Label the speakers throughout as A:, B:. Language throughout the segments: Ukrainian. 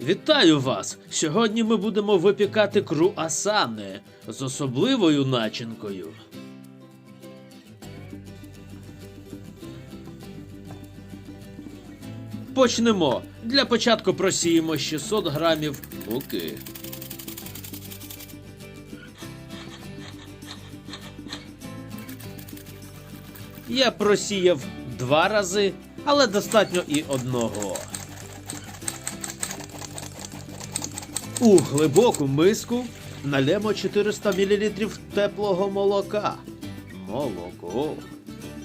A: Вітаю вас! Сьогодні ми будемо випікати круасани з особливою начинкою. Почнемо. Для початку просіємо 600 грамів муки. Я просіяв два рази, але достатньо і одного. У глибоку миску налємо 400 мл теплого молока. Молоко.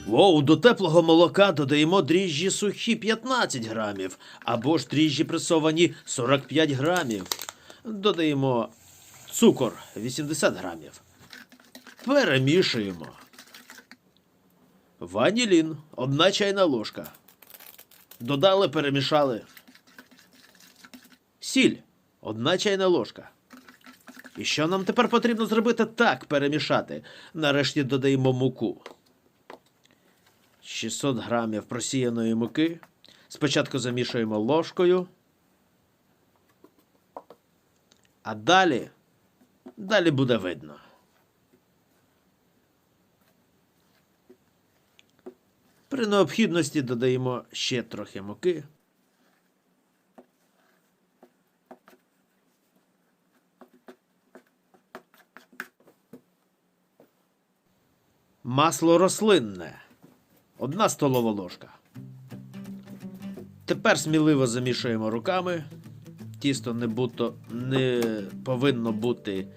A: Воу, до теплого молока додаємо дріжджі сухі 15 грамів, або ж дріжджі пресовані 45 грамів. Додаємо цукор 80 грамів. Перемішуємо. Ванілін одна чайна ложка. Додали, перемішали. Сіль одна чайна ложка. І що нам тепер потрібно зробити так перемішати? Нарешті додаємо муку. 600 грамів просіяної муки. Спочатку замішуємо ложкою. А далі. Далі буде видно. При необхідності додаємо ще трохи муки. Масло рослинне. Одна столова ложка. Тепер сміливо замішуємо руками. Тісто не, буто, не повинно бути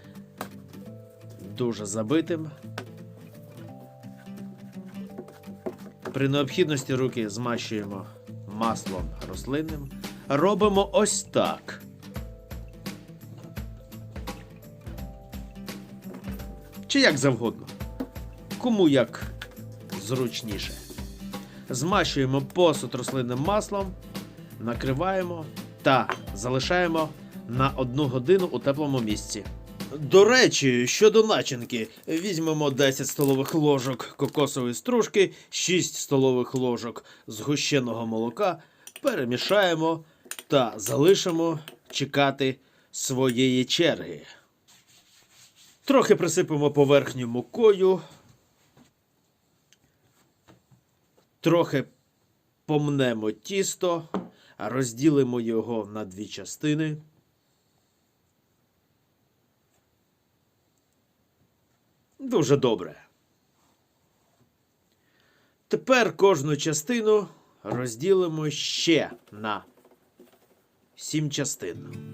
A: дуже забитим. При необхідності руки змащуємо маслом рослинним. Робимо ось так. Чи як завгодно. Кому як зручніше. Змащуємо посуд рослинним маслом, накриваємо та залишаємо на одну годину у теплому місці. До речі, щодо начинки, візьмемо 10 столових ложок кокосової стружки, 6 столових ложок згущеного молока, перемішаємо та залишимо чекати своєї черги. Трохи присипемо поверхню мукою, трохи помнемо тісто, розділимо його на дві частини. Дуже добре. Тепер кожну частину розділимо ще на сім частин.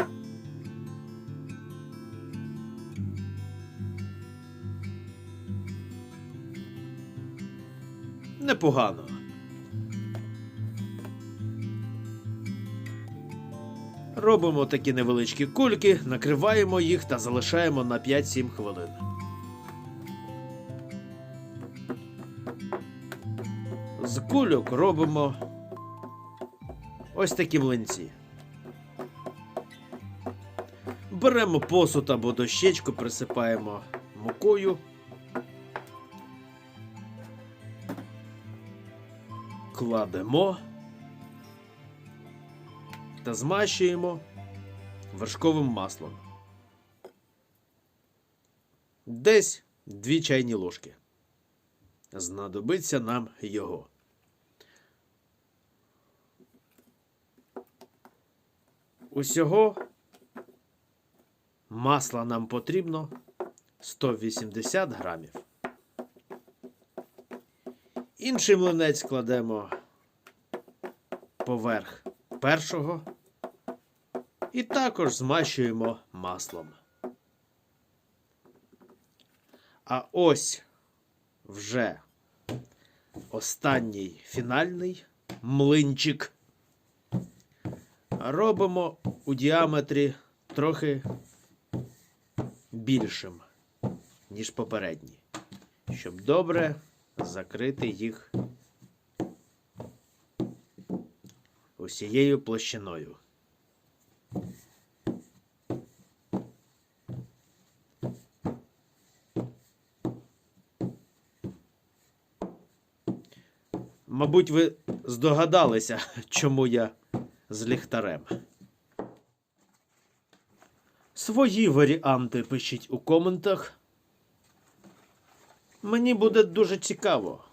A: Непогано. Робимо такі невеличкі кульки, накриваємо їх та залишаємо на 5-7 хвилин. З кульок робимо ось такі млинці. Беремо посуд або дощечку, присипаємо мукою. Кладемо та змащуємо вершковим маслом. Десь дві чайні ложки. Знадобиться нам його. Усього масла нам потрібно 180 грамів. Інший млинець кладемо поверх першого і також змащуємо маслом. А ось вже останній фінальний млинчик. Робимо у діаметрі трохи більшим, ніж попередній, щоб добре закрити їх усією площиною. Мабуть, ви здогадалися, чому я з ліхтарем. Свої варіанти пишіть у коментах. Мені буде дуже цікаво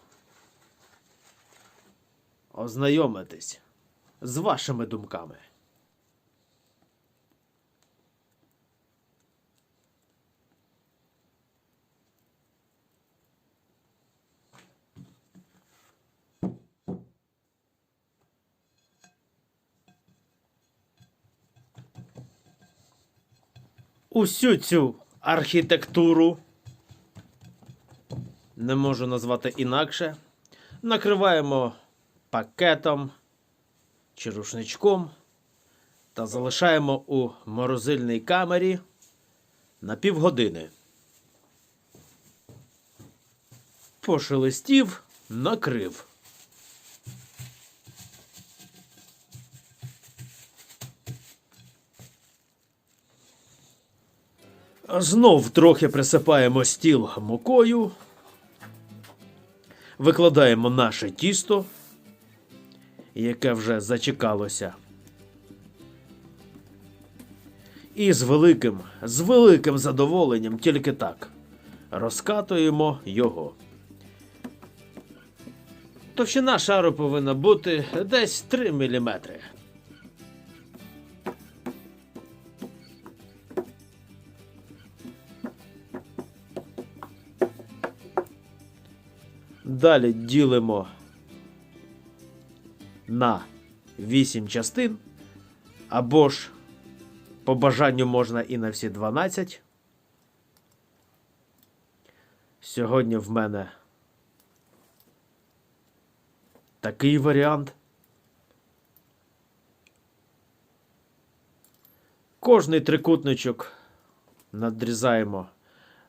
A: ознайомитись з вашими думками. Усю цю архітектуру не можу назвати інакше. Накриваємо пакетом чи рушничком та залишаємо у морозильній камері на півгодини. Пошелестів, накрив. Знов трохи присипаємо стіл мукою. Викладаємо наше тісто, яке вже зачекалося. І з великим, з великим задоволенням тільки так розкатуємо його. Товщина шару повинна бути десь 3 мм. Далі ділимо на 8 частин, або ж по бажанню можна і на всі 12. Сьогодні в мене такий варіант. Кожний трикутничок надрізаємо.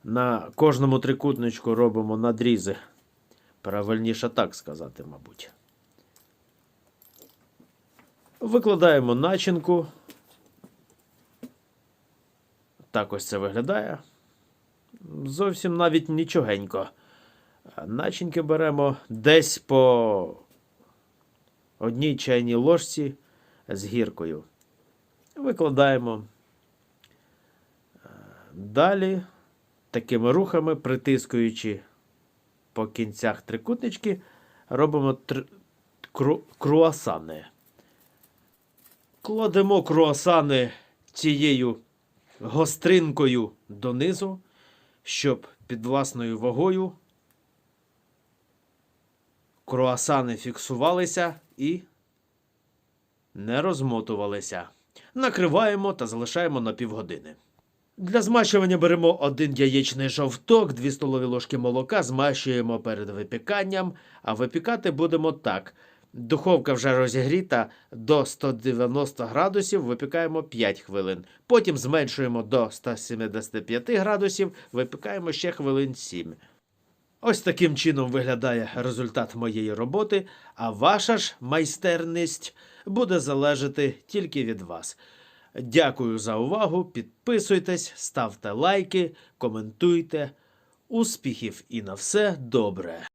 A: На кожному трикутничку робимо надрізи. Правильніше так сказати, мабуть. Викладаємо начинку. Так ось це виглядає. Зовсім навіть нічогенько. Начинки беремо десь по одній чайній ложці з гіркою. Викладаємо. Далі такими рухами, притискуючи по кінцях трикутнички робимо тр... кру... круасани. Кладемо круасани цією гостринкою донизу, щоб під власною вагою круасани фіксувалися і не розмотувалися. Накриваємо та залишаємо на півгодини. Для змащування беремо один яєчний жовток, 2 столові ложки молока, змащуємо перед випіканням, а випікати будемо так. Духовка вже розігріта до 190 градусів, випікаємо 5 хвилин. Потім зменшуємо до 175 градусів, випікаємо ще хвилин 7. Ось таким чином виглядає результат моєї роботи, а ваша ж майстерність буде залежати тільки від вас. Дякую за увагу. Підписуйтесь, ставте лайки, коментуйте. Успіхів і на все добре!